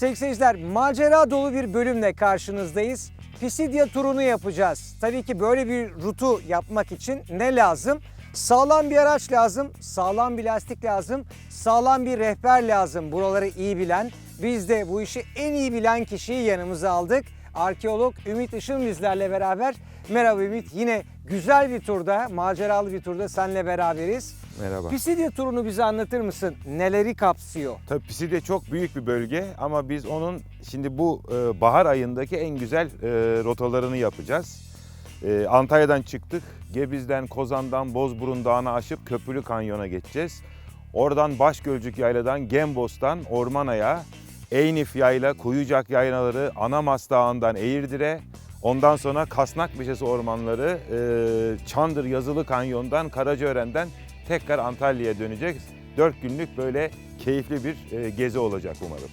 Sevgili seyirciler, macera dolu bir bölümle karşınızdayız. Pisidya turunu yapacağız. Tabii ki böyle bir rutu yapmak için ne lazım? Sağlam bir araç lazım, sağlam bir lastik lazım, sağlam bir rehber lazım. Buraları iyi bilen. Biz de bu işi en iyi bilen kişiyi yanımıza aldık. Arkeolog Ümit Işın bizlerle beraber. Merhaba Ümit. Yine güzel bir turda, maceralı bir turda seninle beraberiz. Merhaba. Pisidya turunu bize anlatır mısın? Neleri kapsıyor? Tabii Piside çok büyük bir bölge ama biz onun şimdi bu e, bahar ayındaki en güzel e, rotalarını yapacağız. E, Antalya'dan çıktık. Gebiz'den, Kozan'dan, Bozburun Dağı'na aşıp Köprülü Kanyon'a geçeceğiz. Oradan Başgölcük Yayla'dan Gembos'tan Ormanaya, Eynif Yayla, Kuyucak Yaylaları, Anamas Dağı'ndan Eğirdir'e, ondan sonra Kasnak Beşesi ormanları, e, Çandır Yazılı Kanyon'dan Karacaören'den tekrar Antalya'ya döneceğiz. 4 günlük böyle keyifli bir e, gezi olacak umarım.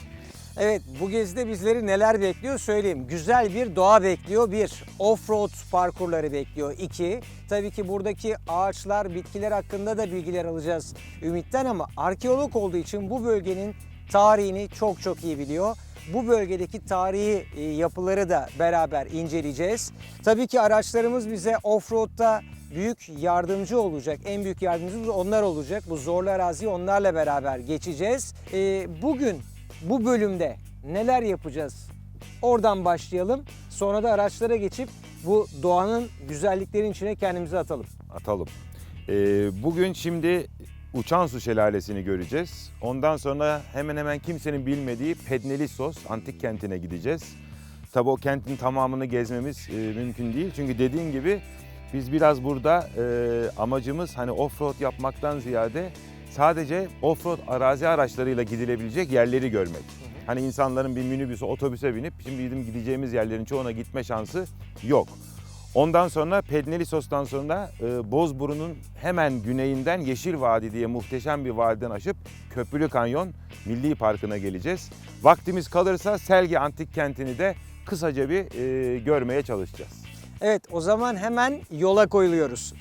Evet bu gezide bizleri neler bekliyor söyleyeyim. Güzel bir doğa bekliyor. Bir, off-road parkurları bekliyor. İki, tabii ki buradaki ağaçlar, bitkiler hakkında da bilgiler alacağız Ümit'ten ama arkeolog olduğu için bu bölgenin tarihini çok çok iyi biliyor. Bu bölgedeki tarihi e, yapıları da beraber inceleyeceğiz. Tabii ki araçlarımız bize off-road'da büyük yardımcı olacak. En büyük yardımcımız onlar olacak. Bu zorlu araziyi onlarla beraber geçeceğiz. E, bugün bu bölümde neler yapacağız? Oradan başlayalım. Sonra da araçlara geçip bu doğanın güzelliklerinin içine kendimizi atalım. Atalım. E, bugün şimdi Uçan Su Şelalesi'ni göreceğiz. Ondan sonra hemen hemen kimsenin bilmediği Pednelissos antik kentine gideceğiz. Tabii o kentin tamamını gezmemiz e, mümkün değil. Çünkü dediğin gibi biz biraz burada e, amacımız hani offroad yapmaktan ziyade sadece offroad arazi araçlarıyla gidilebilecek yerleri görmek. Hani insanların bir minibüse, otobüse binip şimdi bizim gideceğimiz yerlerin çoğuna gitme şansı yok. Ondan sonra Pednelisos'tan sonra e, Bozburun'un hemen güneyinden Yeşil Vadi diye muhteşem bir vadiden aşıp Köprülü Kanyon Milli Parkı'na geleceğiz. Vaktimiz kalırsa Selgi Antik Kenti'ni de kısaca bir e, görmeye çalışacağız. Evet o zaman hemen yola koyuluyoruz.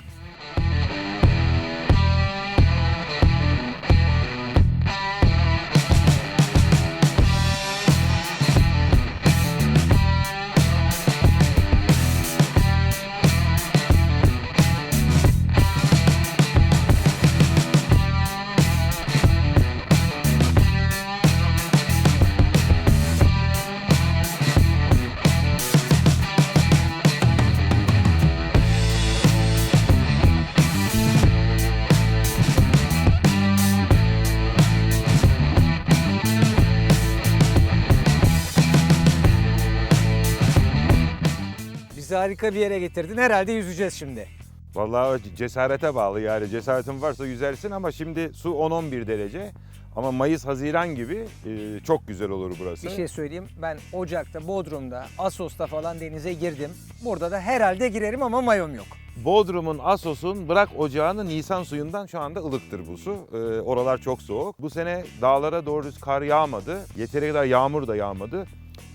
Harika bir yere getirdin. Herhalde yüzeceğiz şimdi. Vallahi cesarete bağlı yani cesaretin varsa yüzersin ama şimdi su 10-11 derece. Ama Mayıs-Haziran gibi e, çok güzel olur burası. Bir şey söyleyeyim. Ben Ocak'ta, Bodrum'da, Assos'ta falan denize girdim. Burada da herhalde girerim ama mayom yok. Bodrum'un, Assos'un bırak ocağını Nisan suyundan şu anda ılıktır bu su. Ee, oralar çok soğuk. Bu sene dağlara doğru düz kar yağmadı. Yeteri kadar yağmur da yağmadı.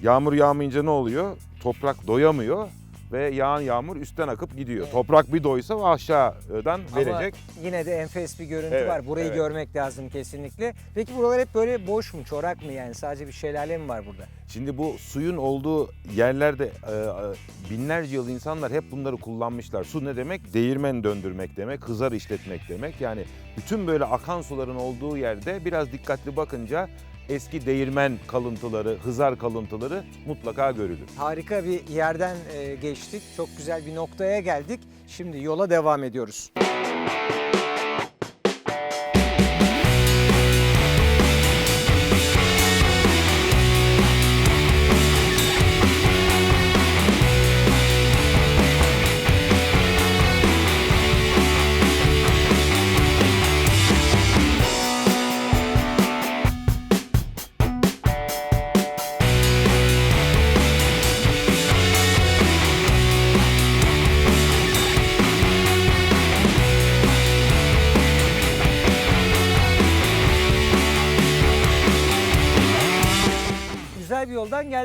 Yağmur yağmayınca ne oluyor? Toprak doyamıyor ve yağan yağmur üstten akıp gidiyor. Toprak bir doysa aşağıdan verecek. Ama yine de enfes bir görüntü Evet, var. Burayı evet. görmek lazım kesinlikle. Peki buralar hep böyle boş mu, çorak mı yani? Sadece bir şelale mi var burada? Şimdi bu suyun olduğu yerlerde e, e, binlerce yıl insanlar hep bunları kullanmışlar. Su ne demek? Değirmen döndürmek demek, hızar işletmek demek. Yani bütün böyle akan suların olduğu yerde biraz dikkatli bakınca eski değirmen kalıntıları, hızar kalıntıları mutlaka görülür. Harika bir yerden e, geçtik. Çok güzel bir noktaya geldik. Şimdi yola devam ediyoruz. Güzel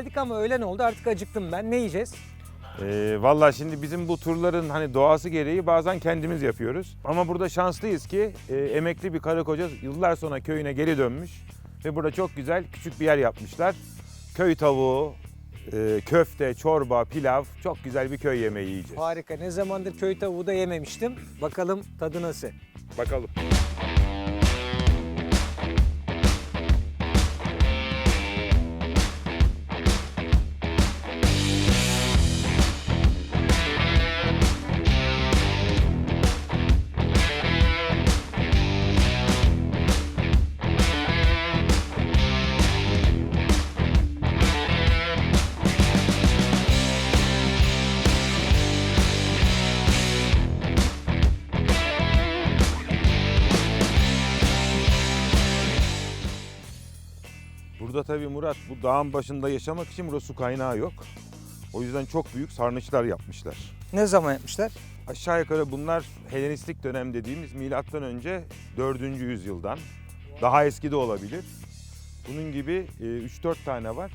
geldik ama öğlen oldu artık acıktım ben. Ne yiyeceğiz? Ee, Valla şimdi bizim bu turların hani doğası gereği bazen kendimiz yapıyoruz. Ama burada şanslıyız ki e, emekli bir karı koca yıllar sonra köyüne geri dönmüş ve burada çok güzel küçük bir yer yapmışlar. köy tavuğu, e, köfte, çorba, pilav çok güzel bir köy yemeği yiyeceğiz. Harika. Ne zamandır köy tavuğu da yememiştim. Bakalım tadı nasıl? Bakalım. Burada tabii Murat bu dağın başında yaşamak için burada su kaynağı yok. O yüzden çok büyük sarnıçlar yapmışlar. Ne zaman yapmışlar? Aşağı yukarı bunlar Helenistik dönem dediğimiz milattan önce 4. yüzyıldan. Daha eski de olabilir. Bunun gibi e, 3-4 tane var.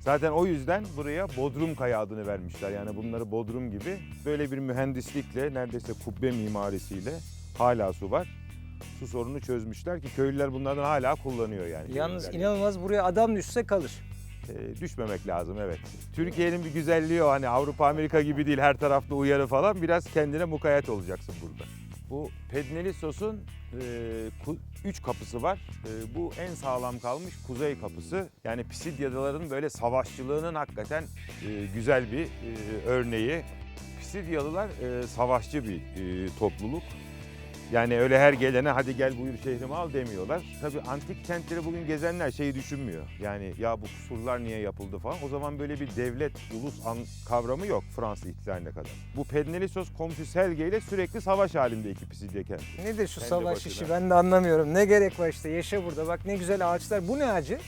Zaten o yüzden buraya Bodrum Kaya adını vermişler. Yani bunları Bodrum gibi böyle bir mühendislikle neredeyse kubbe mimarisiyle hala su var. Su sorunu çözmüşler ki köylüler bunlardan hala kullanıyor yani. Yalnız köylüler. inanılmaz buraya adam düşse kalır. E, düşmemek lazım evet. Türkiye'nin bir güzelliği o hani Avrupa Amerika gibi değil her tarafta uyarı falan biraz kendine mukayyet olacaksın burada. Bu pedneli sosun 3 kapısı var. E, bu en sağlam kalmış kuzey kapısı. Yani Pisidyalıların böyle savaşçılığının hakikaten e, güzel bir e, örneği. Pisidyalılar e, savaşçı bir e, topluluk. Yani öyle her gelene hadi gel buyur şehrimi al demiyorlar. Tabii antik kentleri bugün gezenler şeyi düşünmüyor. Yani ya bu kusurlar niye yapıldı falan. O zaman böyle bir devlet, ulus an kavramı yok Fransız ihtilaline kadar. Bu Pednelisos komşu Selge ile sürekli savaş halinde iki Pisidya kenti. Nedir şu Kendi savaş başına. işi ben de anlamıyorum. Ne gerek var işte yaşa burada. Bak ne güzel ağaçlar. Bu ne ağacı?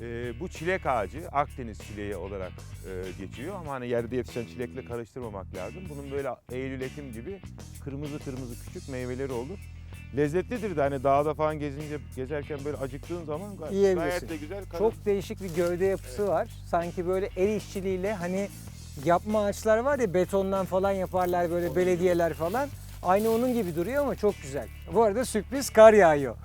Ee, bu çilek ağacı Akdeniz çileği olarak e, geçiyor ama hani yerde yetişen çilekle karıştırmamak lazım. Bunun böyle Eylül-Ekim gibi kırmızı kırmızı küçük meyveleri olur. Lezzetlidir de hani dağda falan gezince gezerken böyle acıktığın zaman gay- Yiyebilirsin. gayet de güzel. karın- Çok değişik bir gövde yapısı var. Sanki böyle el işçiliğiyle hani yapma ağaçlar var ya betondan falan yaparlar böyle belediyeler falan. Aynı onun gibi duruyor ama çok güzel. Bu arada sürpriz kar yağıyor.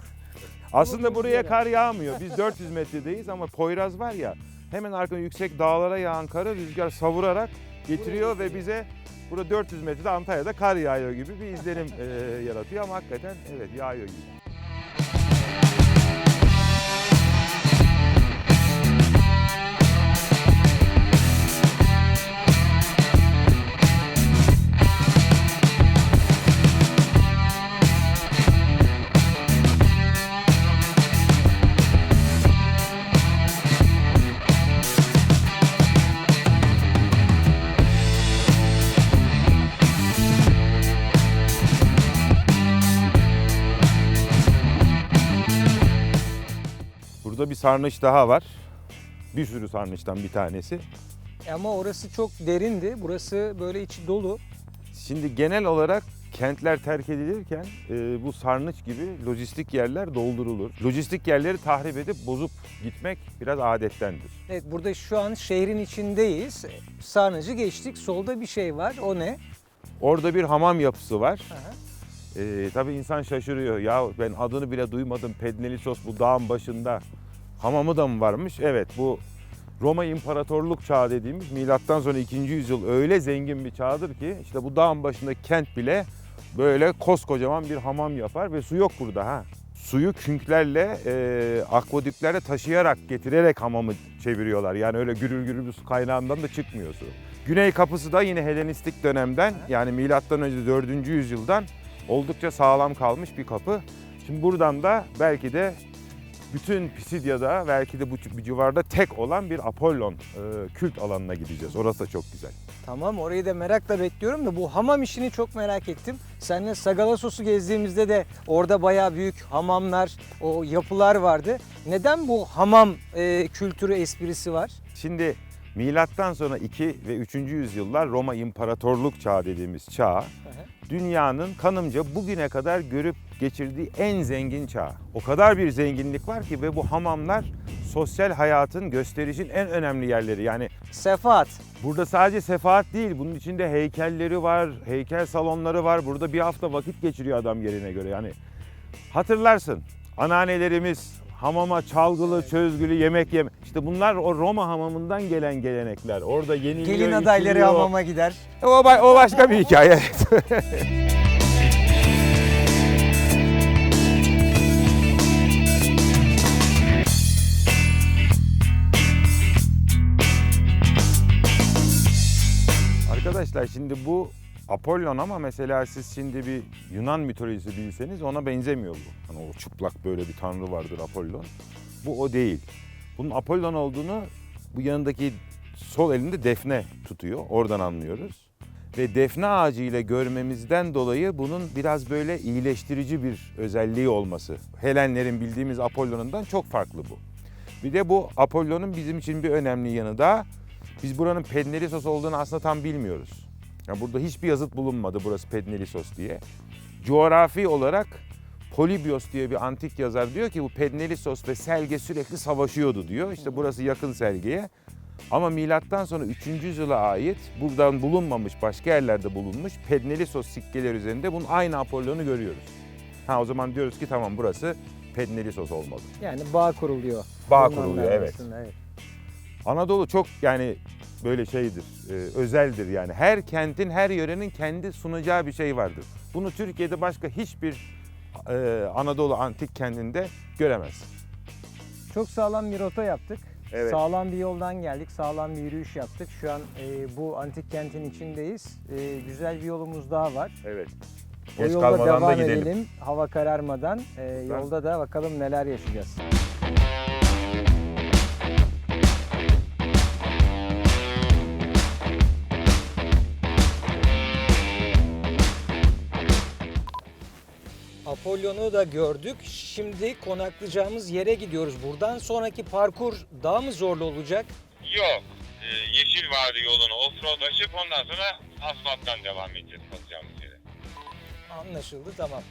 Aslında buraya kar yağmıyor. Biz 400 metredeyiz ama Poyraz var ya hemen arka yüksek dağlara yağan karı rüzgar savurarak getiriyor ve bize burada 400 metrede Antalya'da kar yağıyor gibi bir izlenim e, yaratıyor ama hakikaten evet yağıyor gibi. Sarnıç daha var. Bir sürü sarnıçtan bir tanesi. Ama orası çok derindi. Burası böyle içi dolu. Şimdi genel olarak kentler terk edilirken e, bu sarnıç gibi lojistik yerler doldurulur. Lojistik yerleri tahrip edip bozup gitmek biraz adettendir. Evet burada şu an şehrin içindeyiz. Sarnıcı geçtik. Solda bir şey var. O ne? Orada bir hamam yapısı var. Aha. Ee, tabii insan şaşırıyor. Ya ben adını bile duymadım. Pednelisos bu dağın başında. Hamamı da mı varmış? Evet bu Roma İmparatorluk çağı dediğimiz milattan sonra 2. yüzyıl öyle zengin bir çağdır ki işte bu dağın başındaki kent bile böyle koskocaman bir hamam yapar ve su yok burada ha. Suyu künklerle, e, akvadüklerle taşıyarak, getirerek hamamı çeviriyorlar. Yani öyle gürül gürül bir su kaynağından da çıkmıyor su. Güney kapısı da yine Helenistik dönemden yani milattan önce 4. yüzyıldan oldukça sağlam kalmış bir kapı. Şimdi buradan da belki de bütün Pisidya'da belki de bu civarda tek olan bir Apollon e, kült alanına gideceğiz. Orası da çok güzel. Tamam orayı da merakla bekliyorum da bu hamam işini çok merak ettim. Seninle Sagalassos'u gezdiğimizde de orada bayağı büyük hamamlar, o yapılar vardı. Neden bu hamam e, kültürü esprisi var? Şimdi milattan sonra 2 ve 3. yüzyıllar Roma İmparatorluk çağı dediğimiz çağ dünyanın kanımca bugüne kadar görüp geçirdiği en zengin çağ. O kadar bir zenginlik var ki ve bu hamamlar sosyal hayatın gösterişin en önemli yerleri. Yani Sefaat. Burada sadece sefahat değil, bunun içinde heykelleri var, heykel salonları var. Burada bir hafta vakit geçiriyor adam yerine göre. Yani hatırlarsın, anneannelerimiz hamama çalgılı, çözgülü yemek yeme. İşte bunlar o Roma hamamından gelen gelenekler. Orada yeniliyor, Gelin adayları hamama gider. O, o başka bir hikaye. Arkadaşlar şimdi bu Apollon ama mesela siz şimdi bir Yunan mitolojisi bilseniz ona benzemiyor bu. Hani o çıplak böyle bir tanrı vardır Apollon. Bu o değil. Bunun Apollon olduğunu bu yanındaki sol elinde defne tutuyor. Oradan anlıyoruz. Ve defne ağacı ile görmemizden dolayı bunun biraz böyle iyileştirici bir özelliği olması. Helenlerin bildiğimiz Apollon'undan çok farklı bu. Bir de bu Apollon'un bizim için bir önemli yanı da biz buranın Pednelisos olduğunu aslında tam bilmiyoruz. Ya burada hiçbir yazıt bulunmadı burası Pednelisos diye. Coğrafi olarak Polybios diye bir antik yazar diyor ki bu Pednelisos ve Selge sürekli savaşıyordu diyor. İşte burası yakın Selge'ye. Ama milattan sonra 3. yüzyıla ait buradan bulunmamış başka yerlerde bulunmuş Pednelisos sikkeler üzerinde bunun aynı Apollon'u görüyoruz. Ha o zaman diyoruz ki tamam burası Pednelisos olmalı. Yani bağ kuruluyor. Bağ kuruluyor evet. evet. Anadolu çok yani böyle şeydir, e, özeldir yani. Her kentin, her yörenin kendi sunacağı bir şey vardır. Bunu Türkiye'de başka hiçbir e, Anadolu antik kentinde göremezsin. Çok sağlam bir rota yaptık. Evet. Sağlam bir yoldan geldik. Sağlam bir yürüyüş yaptık. Şu an e, bu antik kentin içindeyiz. E, güzel bir yolumuz daha var. Evet. O Geç yolda kalmadan devam da gidelim. edelim. Hava kararmadan. E, yolda da bakalım neler yaşayacağız. Apollon'u da gördük. Şimdi konaklayacağımız yere gidiyoruz. Buradan sonraki parkur daha mı zorlu olacak? Yok. Ee, Yeşil Vadi yolunu offroad açıp ondan sonra asfalttan devam edeceğiz kalacağımız yere. Anlaşıldı tamam.